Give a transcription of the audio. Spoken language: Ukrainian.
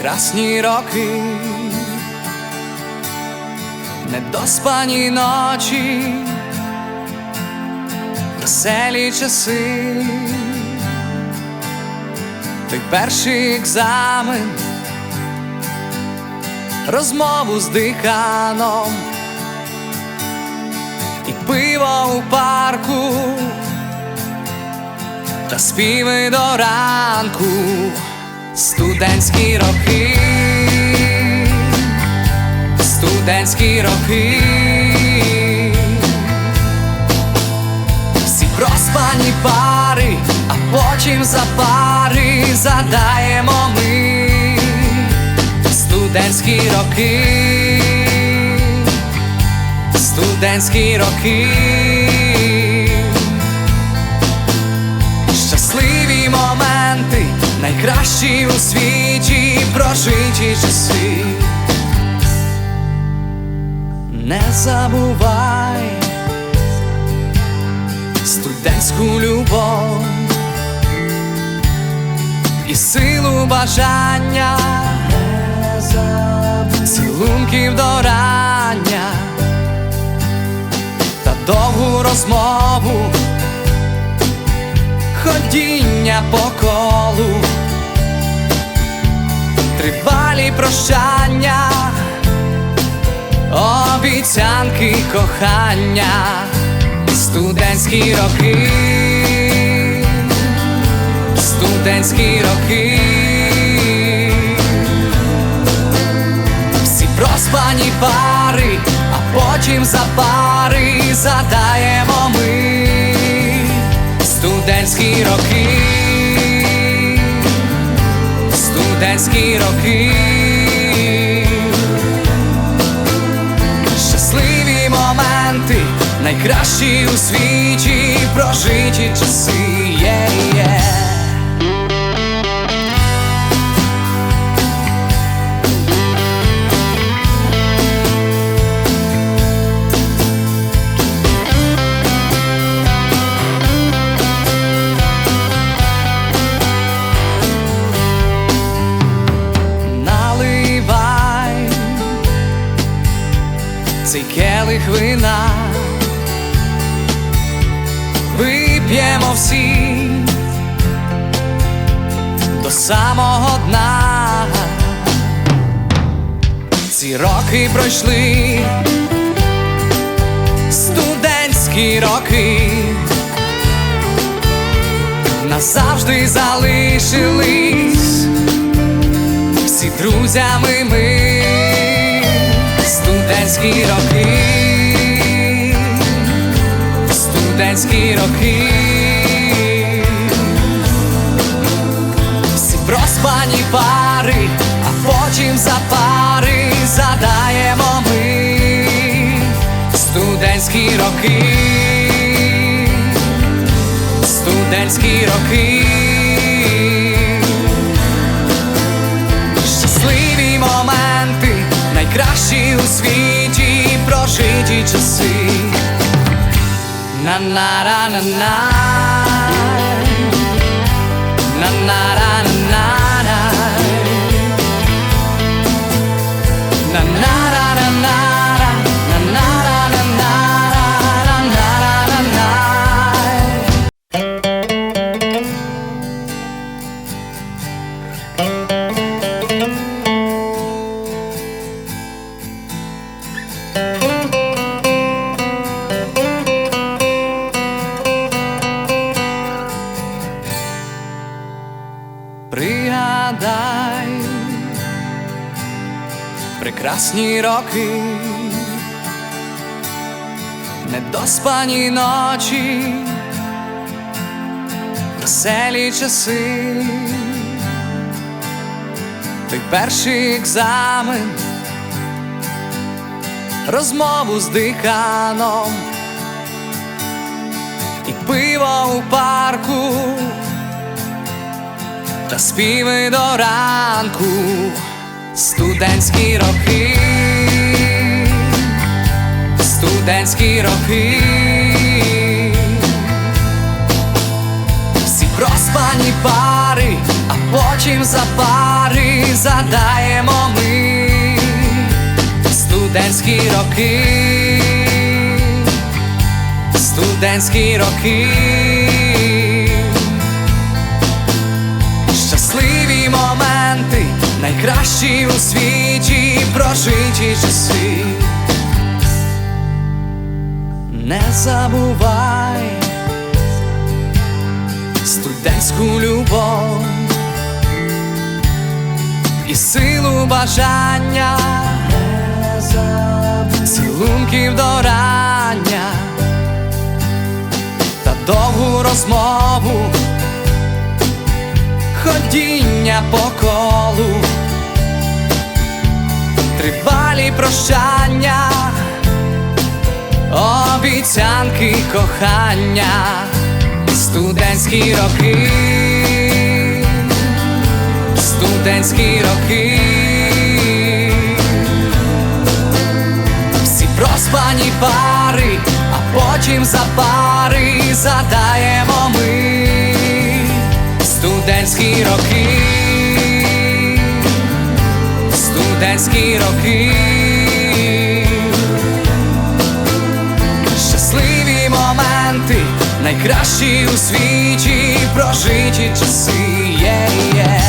прекрасні роки, недоспані ночі, веселі часи, той перший екзамен, розмову з диханом і пиво у парку. Та співи до ранку, студентські роки, студентські роки, всі проспані пари, а потім за пари задаємо ми. Студентські роки, студентські роки. Найкращі у світі прожиті часи. Не забувай студентську любов і силу бажання, цілунків до рання та довгу розмову ходіння по колу, тривалі прощання, обіцянки кохання, студентські роки, студентські роки, всі проспані пари, а потім за пари задаємо моменти, найкращі у світі прожиті часи. Yeah, цей келих вина, вип'ємо всі до самого дна. Ці роки пройшли, студентські роки назавжди залишились. Всі друзями ми, студентські роки, студентські роки, всі проспані пари, а потім за пари задаємо ми, студентські роки, студентські роки. Найкращі у світі need to see. Na na na na na. Na na na na na. Прекрасні роки, недоспані ночі, веселі часи, той перший екзамен, розмову з диханом і пиво у парку та співи до ранку, студентські роки, студентські роки, всі проспані пари, а потім за пари задаємо ми. Студентські роки, студентські роки, найкращі у світі прожиті часи. Не забувай студентську любов і силу бажання, цілунків до рання та довгу розмову, ходіння по колу, прощання, обіцянки кохання, студентські роки студентські роки, всі проспані пари, а потім за пари задаємо ми. Студентські роки, студентські роки, моменти, найкращі у світі прожиті часи. Є-є.